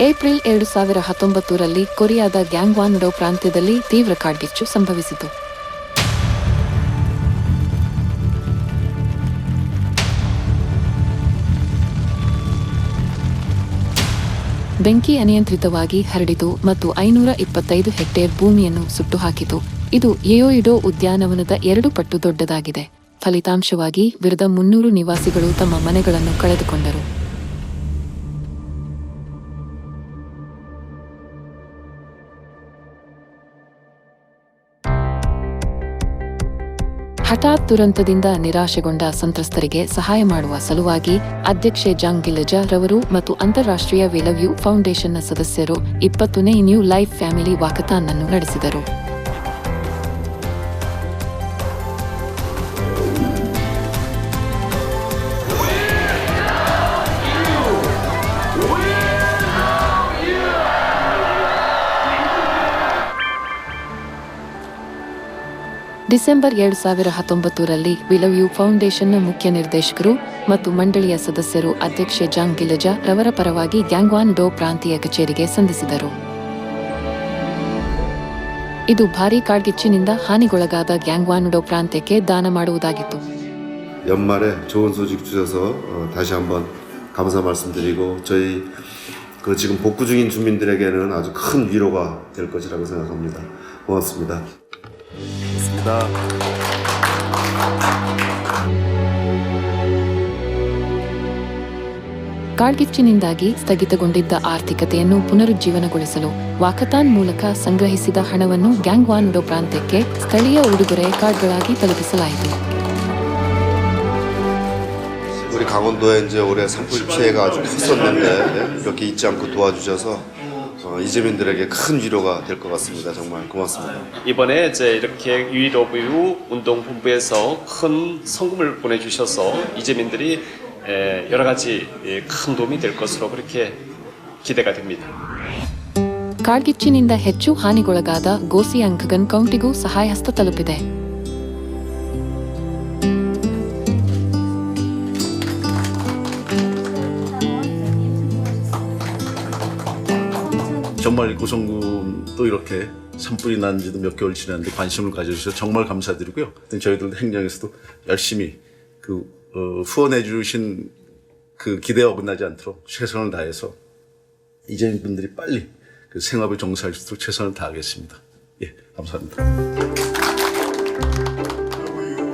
April ಎರಡು ಸಾವಿರ ಹತ್ತೊಂಬತ್ತರಲ್ಲಿ ಕೊರಿಯಾದ ಗ್ಯಾಂಗ್ವಾನ್ಡೋ ಪ್ರಾಂತ್ಯದಲ್ಲಿ ತೀವ್ರ ಕಾಡ್ಗಿಚ್ಚು ಸಂಭವಿಸಿತು. ಬೆಂಕಿ ಅನಿಯಂತ್ರಿತವಾಗಿ ಹರಡಿತು ಮತ್ತು ಐನೂರ ಇಪ್ಪತ್ತೈದು ಹೆಕ್ಟೇರ್ ಭೂಮಿಯನ್ನು ಸುಟ್ಟುಹಾಕಿತು. ಇದು ಯೆಯೋಯಿಡೋ ಉದ್ಯಾನವನದ ಎರಡು ಪಟ್ಟು ದೊಡ್ಡದಾಗಿದೆ. ಫಲಿತಾಂಶವಾಗಿ, ವಿರದ ಮುನ್ನೂರು ನಿವಾಸಿಗಳು ತಮ್ಮ ಮನೆಗಳನ್ನು ಕಳೆದುಕೊಂಡರು. ಹಠಾತ್ ದುರಂತದಿಂದ ನಿರಾಶೆಗೊಂಡ ಸಂತ್ರಸ್ತರಿಗೆ ಸಹಾಯ ಮಾಡುವ ಸಲುವಾಗಿ ಅಧ್ಯಕ್ಷೆ ಜಾಂಗ್ ಗಿಲಜಾ ರವರು ಮತ್ತು ಅಂತಾರಾಷ್ಟ್ರೀಯ ವಿಲವ್ಯೂ ಫೌಂಡೇಶನ್ನ ಸದಸ್ಯರು ಇಪ್ಪತ್ತನೇ ನ್ಯೂ ಲೈಫ್ ಫ್ಯಾಮಿಲಿ ವಾಕಥಾನ್ ಅನ್ನು ನಡೆಸಿದರು. ಡಿಸೆಂಬರ್ ಎರಡು ಸಾವಿರ ಹತ್ತೊಂಬತ್ತರಲ್ಲಿ ವಿಲವ್ಯೂ ಫೌಂಡೇಶನ್ನ ಮುಖ್ಯ ನಿರ್ದೇಶಕರು ಮತ್ತು ಮಂಡಳಿಯ ಸದಸ್ಯರು ಅಧ್ಯಕ್ಷೆ ಜಾಂಗ್ ಗಿಲಜಾ ರವರ ಪರವಾಗಿ ಗ್ಯಾಂಗ್ವಾನ್ ಡೋ ಪ್ರಾಂತೀಯ ಕಚೇರಿಗೆ ಸಂಧಿಸಿದರು ಇದು ಭಾರೀ ಕಾಡ್ಗಿಚ್ಚಿನಿಂದ ಹಾನಿಗೊಳಗಾದ ಗ್ಯಾಂಗ್ವಾನ್ ಡೋ ಪ್ರಾಂತ್ಯಕ್ಕೆ ದಾನ ಮಾಡುವುದಾಗಿತ್ತು 연말에 좋은 소식 주셔서 어, 다시 한번 감사 말씀드리고 저희 그 지금 복구 중인 주민들에게는 아주 큰 위로가 될 것이라고 생각합니다. 고맙습니다. 있습니다. ಕಾಡ್ಗಿಚ್ಚಿನಿಂದಾಗಿ ಸ್ಥಗಿತಗೊಂಡಿದ್ದ ಆರ್ಥಿಕತೆಯನ್ನು ಪುನರುಜ್ಜೀವನಗೊಳಿಸಲು ವಾಕತಾನ್ ಮೂಲಕ ಸಂಗ್ರಹಿಸಿದ ಹಣವನ್ನು ಗ್ಯಾಂಗ್ವಾನ್ ಡೋ ಪ್ರಾಂತ್ಯಕ್ಕೆ ಸ್ಥಳೀಯ ಉಡುಗೊರೆ ಕಾರ್ಡ್ಗಳಾಗಿ ತಲುಪಿಸಲಾಯಿತು 우리 강원도에 이제 올해 산불 피해가 아주 컸었는데 네, 이렇게 잊지 않고 도와주셔서 어, 이재민들에게 큰 위로가 될 것 같습니다. 정말 고맙습니다. 이번에 이제 이렇게 유일오브유 운동본부에서 큰 성금을 보내주셔서 이재민들이 에, 여러 가지 예, 큰 도움이 될 것으로 그렇게 기대가 됩니다. ಕಾಡ್ಗಿಚ್ಚಿನಿಂದ ಹೆಚ್ಚು ಹಾನಿಗೊಳಗಾದ ಗೋಸಿ ಅಂಕಗನ್ ಕೌಂಟಿಗೂ ಸಹಾಯ ಹಸ್ತ ತಲುಪಿದೆ 정말 고성군도 이렇게 산불이 난 지도 몇 개월 지났는데 관심을 가져주셔서 정말 감사드리고요. 저희들 행정에서도 열심히 그 어, 후원해 주신 그 기대에 어긋나지 않도록 최선을 다해서 이재민 분들이 빨리 그 생업에 종사할 수 있도록 최선을 다하겠습니다. 예, 감사합니다.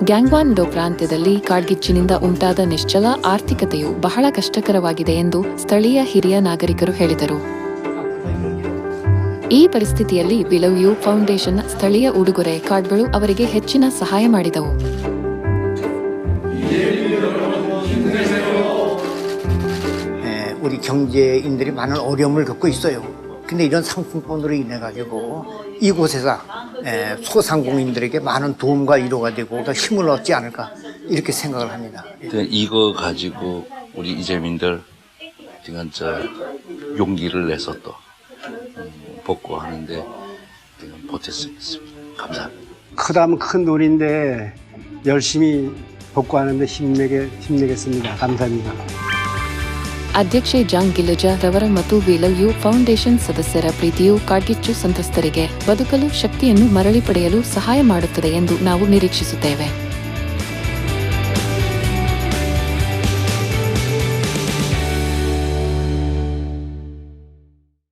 ಗ್ಯಾಂಗ್ವಾನ್ ಡೋ ಪ್ರಾಂತ್ಯದಲ್ಲಿ ಕಾಡ್ಗಿಚ್ಚಿನಿಂದ ಉಂಟಾದ ನಿಶ್ಚಲ ಆರ್ಥಿಕತೆಯು ಬಹಳ ಕಷ್ಟಕರವಾಗಿದೆ ಎಂದು ಸ್ಥಳೀಯ ಹಿರಿಯ ನಾಗರಿಕರು ಹೇಳಿದರು ಈ ಪರಿಸ್ಥಿತಿಯಲ್ಲಿ ವಿಲವ್ಯೂ ಫೌಂಡೇಶನ್ ಸ್ಥಳೀಯ ಉಡುಗೊರೆ ಕಾರ್ಡ್ಗಳು ಅವರಿಗೆ ಹೆಚ್ಚಿನ ಸಹಾಯ ಮಾಡಿದವು 예, 우리 경제인들이 많은 어려움을 겪고 있어요. 근데 이런 상품권으로 인해 가지고 이곳에서 예, 소상공인들에게 많은 도움과 위로가 되고 더 힘을 얻지 않을까 이렇게 생각을 합니다. 예. 근데 이거 가지고 우리 이재민들 지금 저 용기를 내서 또 음, 복구하는데 지금 보탰습니다. 감사합니다. 크다면 큰 돈인데 열심히 복구하는데 힘내게 힘내겠습니다. 감사합니다. ಅಧ್ಯಕ್ಷೆ ಜಾಂಗ್ ಗಿಲಜಾ ರವರ ಮತ್ತು ವಿಲವ್ಯೂ ಫೌಂಡೇಶನ್ ಸದಸ್ಯರ ಪ್ರೀತಿಯು ಕಾಡ್ಗಿಚ್ಚು ಸಂತ್ರಸ್ತರಿಗೆ ಬದುಕಲು ಶಕ್ತಿಯನ್ನು ಮರಳಿ ಪಡೆಯಲು ಸಹಾಯ ಮಾಡುತ್ತದೆ ಎಂದು ನಾವು ನಿರೀಕ್ಷಿಸುತ್ತೇವೆ